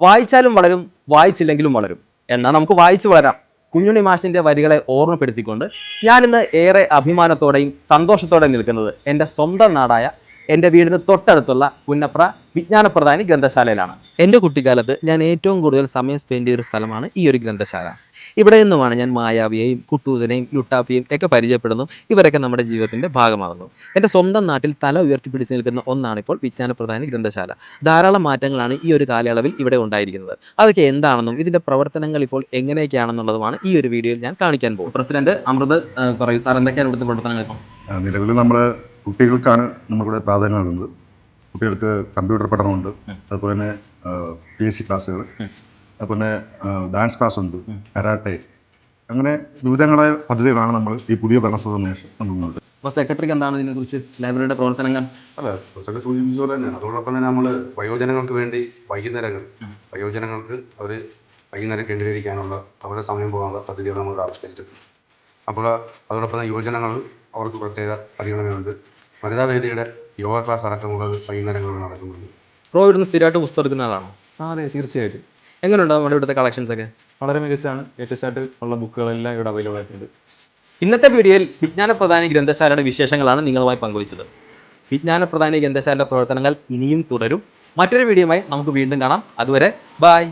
വായിച്ചാലും വളരും വായിച്ചില്ലെങ്കിലും വളരും. എന്നാൽ നമുക്ക് വായിച്ചു വളരാം. കുഞ്ഞുണ്ണി മാഷിന്റെ വരികളെ ഓർമ്മപ്പെടുത്തിക്കൊണ്ട് ഞാനിന്ന് ഏറെ അഭിമാനത്തോടെയും സന്തോഷത്തോടെയും നിൽക്കുന്നത് എന്റെ സ്വന്തം നാടായ എന്റെ വീടിന് തൊട്ടടുത്തുള്ള പുന്നപ്ര വിജ്ഞാനപ്രധാനി ഗ്രന്ഥശാലയിലാണ്. എന്റെ കുട്ടിക്കാലത്ത് ഞാൻ ഏറ്റവും കൂടുതൽ സമയം സ്പെൻഡ് ചെയ്തൊരു സ്ഥലമാണ് ഈ ഒരു ഗ്രന്ഥശാല. ഇവിടെ നിന്നുമാണ് ഞാൻ മായാവിയെയും കുട്ടൂസനെയും ലുട്ടാപ്പിയെയും ഒക്കെ പരിചയപ്പെടുന്നു. ഇവരൊക്കെ നമ്മുടെ ജീവിതത്തിന്റെ ഭാഗമാകുന്നു. എന്റെ സ്വന്തം നാട്ടിൽ തല ഉയർത്തിപ്പിടിച്ച് നിൽക്കുന്ന ഒന്നാണ് ഇപ്പോൾ വിജ്ഞാനപ്രധാനി ഗ്രന്ഥശാല. ധാരാളം മാറ്റങ്ങളാണ് ഈ ഒരു കാലയളവിൽ ഇവിടെ ഉണ്ടായിരിക്കുന്നത്. അതൊക്കെ എന്താണെന്നും ഇതിന്റെ പ്രവർത്തനങ്ങൾ ഇപ്പോൾ എങ്ങനെയൊക്കെയാണെന്നുള്ളതുമാണ് ഈ ഒരു വീഡിയോയിൽ ഞാൻ കാണിക്കാൻ പോകും പ്രസിഡന്റ് അമൃത് പറയൂ. സാർ എന്തൊക്കെയാണ് ഇവിടുത്തെ പ്രവർത്തനങ്ങൾ നിലവിൽ നമ്മൾ കുട്ടികൾക്കാണ് നമ്മളിവിടെ പ്രാധാന്യം നൽകുന്നത്. കുട്ടികൾക്ക് കമ്പ്യൂട്ടർ പഠനമുണ്ട്. അതുപോലെ തന്നെ പി എസ് സി ക്ലാസ്സുകൾ. അതുപോലെ തന്നെ ഡാൻസ് ക്ലാസ് ഉണ്ട് കരാട്ടെ. അങ്ങനെ വിവിധങ്ങളായ പദ്ധതികളാണ് നമ്മൾ ഈ പുതിയ ഭരണ സമയത്ത് നൽകുന്നത് അപ്പോൾ സെക്രട്ടറിക്ക് എന്താണ് ഇതിനെക്കുറിച്ച് ലൈബ്രറിയുടെ പ്രവർത്തനങ്ങൾ? അല്ല സെക്രട്ടറി സൂചിപ്പിച്ച പോലെ തന്നെ. അതോടൊപ്പം തന്നെ നമ്മൾ വയോജനങ്ങൾക്ക് വേണ്ടി വൈകുന്നേരങ്ങൾ വയോജനങ്ങൾക്ക് അവർ വൈകുന്നേരം കേന്ദ്രീകരിക്കാനുള്ള അവരുടെ സമയം പോകാനുള്ള പദ്ധതികൾ നമ്മൾ ആവിഷ്കരിച്ചിട്ടുണ്ട്. അപ്പോൾ അതോടൊപ്പം തന്നെ യുവജനങ്ങൾ അവർക്ക് പ്രത്യേക പരിഗണനയുണ്ട്. വനിതാ വേദിയുടെ യോഗ ക്ലാസ് അടക്കമുള്ളത് വൈകുന്നേരങ്ങളിൽ നടക്കുന്നുണ്ട്. പ്രോ ഇവിടുന്ന് സ്ഥിരമായിട്ട് പുസ്തകം എടുക്കുന്ന ആളാണോ? ആ അതെ തീർച്ചയായിട്ടും. എങ്ങനെയുണ്ട് നമ്മുടെ ഇവിടുത്തെ കളക്ഷൻസ് ഒക്കെ? വളരെ മികച്ചതാണ് ലേറ്റസ്റ്റ് ആയിട്ട് ഉള്ള ബുക്കുകളെല്ലാം ഇവിടെ അവൈലബിൾ ആയിട്ടുണ്ട്. ഇന്നത്തെ വീഡിയോയിൽ വിജ്ഞാന പ്രധാന ഗ്രന്ഥശാലയുടെ വിശേഷങ്ങളാണ് നിങ്ങളുമായി പങ്കുവച്ചത്. വിജ്ഞാന പ്രധാന ഗ്രന്ഥശാലയുടെ പ്രവർത്തനങ്ങൾ ഇനിയും തുടരും. മറ്റൊരു വീഡിയോയുമായി നമുക്ക് വീണ്ടും കാണാം. അതുവരെ ബായ്